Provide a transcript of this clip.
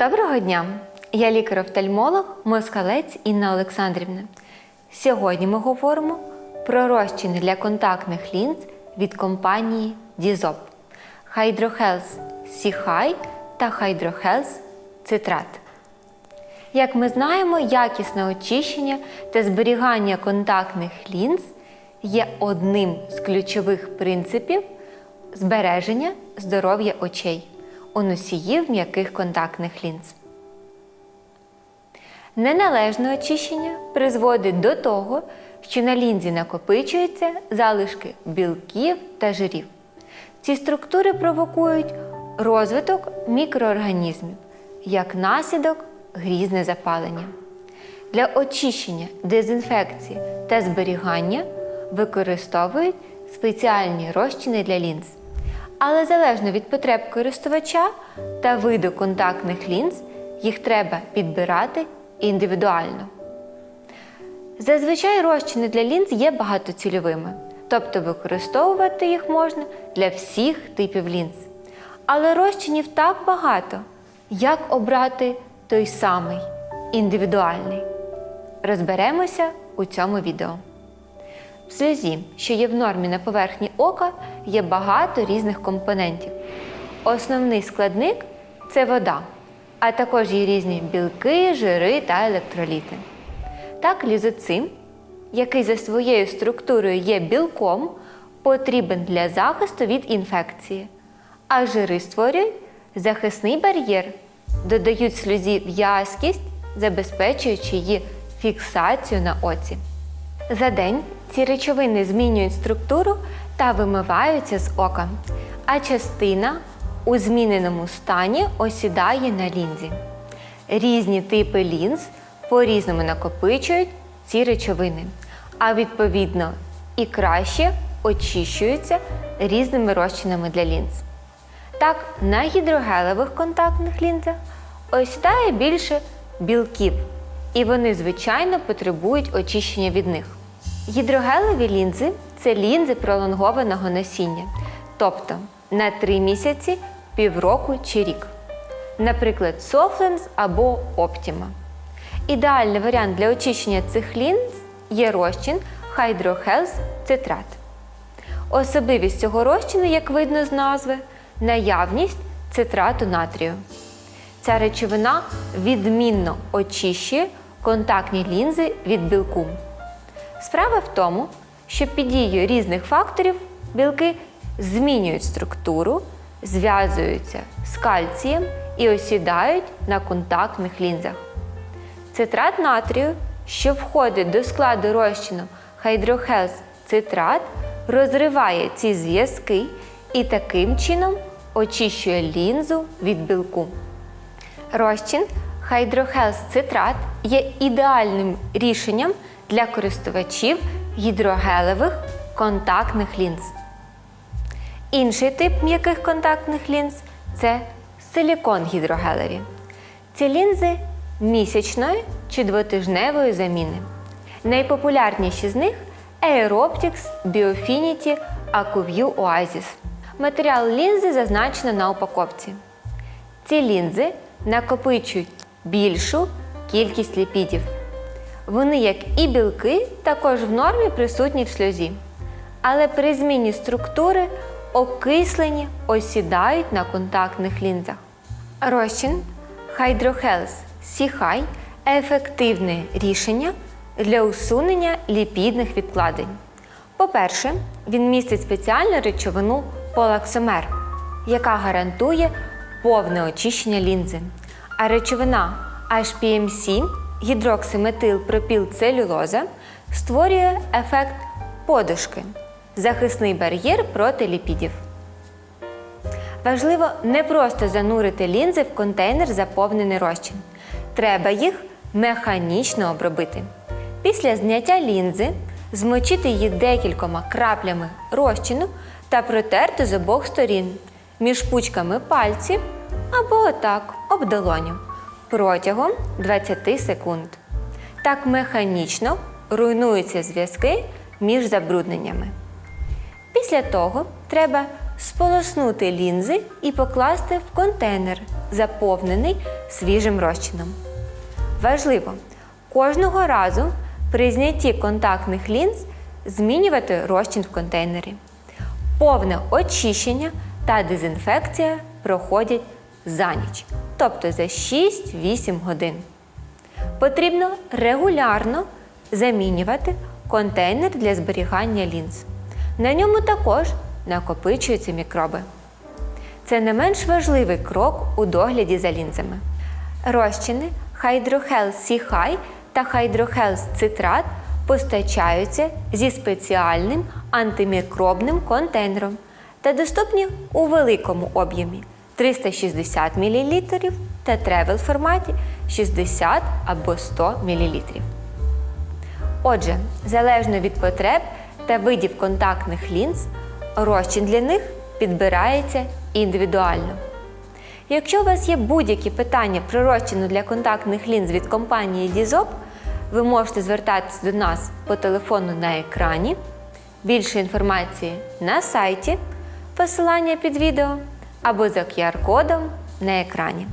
Доброго дня! Я лікар-офтальмолог Москалець Інна Олександрівна. Сьогодні ми говоримо про розчини для контактних лінз від компанії Дізоп Hydrohealth Sea та Hydrohealth Citrate. Як ми знаємо, якісне очищення та зберігання контактних лінз є одним з ключових принципів збереження здоров'я очей у носіїв м'яких контактних лінз. Неналежне очищення призводить до того, що на лінзі накопичуються залишки білків та жирів. Ці структури провокують розвиток мікроорганізмів, як наслідок грізне запалення. Для очищення, дезінфекції та зберігання використовують спеціальні розчини для лінз. Але залежно від потреб користувача та виду контактних лінз, їх треба підбирати індивідуально. Зазвичай розчини для лінз є багатоцільовими, тобто використовувати їх можна для всіх типів лінз. Але розчинів так багато, як обрати той самий індивідуальний. Розберемося у цьому відео. В сльозі, що є в нормі на поверхні ока, є багато різних компонентів. Основний складник це вода, а також є різні білки, жири та електроліти. Так, лізоцим, який за своєю структурою є білком, потрібен для захисту від інфекції, а жири створюють захисний бар'єр, додають сльозі в'язкість, забезпечуючи її фіксацію на оці. За день ці речовини змінюють структуру та вимиваються з ока, а частина у зміненому стані осідає на лінзі. Різні типи лінз по-різному накопичують ці речовини, а відповідно і краще очищуються різними розчинами для лінз. Так, на гідрогелевих контактних лінзах осідає більше білків, і вони, звичайно, потребують очищення від них. Гідрогелеві лінзи це лінзи пролонгованого носіння, тобто на 3 місяці, півроку чи рік. Наприклад, Soflens або Optima. Ідеальний варіант для очищення цих лінз є розчин Hydrohealth Citrate. Особливість цього розчину, як видно з назви, наявність цитрату натрію. Ця речовина відмінно очищує контактні лінзи від білку. Справа в тому, що під дією різних факторів білки змінюють структуру, зв'язуються з кальцієм і осідають на контактних лінзах. Цитрат натрію, що входить до складу розчину Hydrohealth цитрат, розриває ці зв'язки і таким чином очищує лінзу від білку. Розчин Hydrohealth цитрат є ідеальним рішенням для користувачів гідрогелевих контактних лінз. Інший тип м'яких контактних лінз це силікон гідрогелеві. Ці лінзи місячної чи двотижневої заміни. Найпопулярніші з них Aeroptics Biofinity AcuView Oasis. Матеріал лінзи зазначено на упаковці. Ці лінзи накопичують більшу кількість ліпідів. Вони, як і білки, також в нормі присутні в сльозі. Але при зміні структури окислені осідають на контактних лінзах. Розчин Hydrohealth Sea ефективне рішення для усунення ліпідних відкладень. По-перше, він містить спеціальну речовину полаксомер, яка гарантує повне очищення лінзи. А речовина HPMC гідроксиметилпропілцелюлоза створює ефект подушки захисний бар'єр проти ліпідів. Важливо не просто занурити лінзи в контейнер заповнений розчин. Треба їх механічно обробити. Після зняття лінзи змочити її декількома краплями розчину та протерти з обох сторін між пучками пальців або отак об долоню протягом 20 секунд. Так механічно руйнуються зв'язки між забрудненнями. Після того треба сполоснути лінзи і покласти в контейнер заповнений свіжим розчином. Важливо кожного разу при знятті контактних лінз змінювати розчин в контейнері. Повне очищення та дезінфекція проходять за ніч, тобто за 6-8 годин. Потрібно регулярно замінювати контейнер для зберігання лінз. На ньому також накопичуються мікроби. Це не менш важливий крок у догляді за лінзами. Розчини Hydrohel High та Hydrohel Citrат постачаються зі спеціальним антимікробним контейнером та доступні у великому об'ємі 360 мл та тревел форматі 60 або 100 мл. Отже, залежно від потреб та видів контактних лінз, розчин для них підбирається індивідуально. Якщо у вас є будь-які питання про розчину для контактних лінз від компанії Дізоп, ви можете звертатися до нас по телефону на екрані. Більше інформації на сайті, посилання під відео або за QR-кодом на екрані.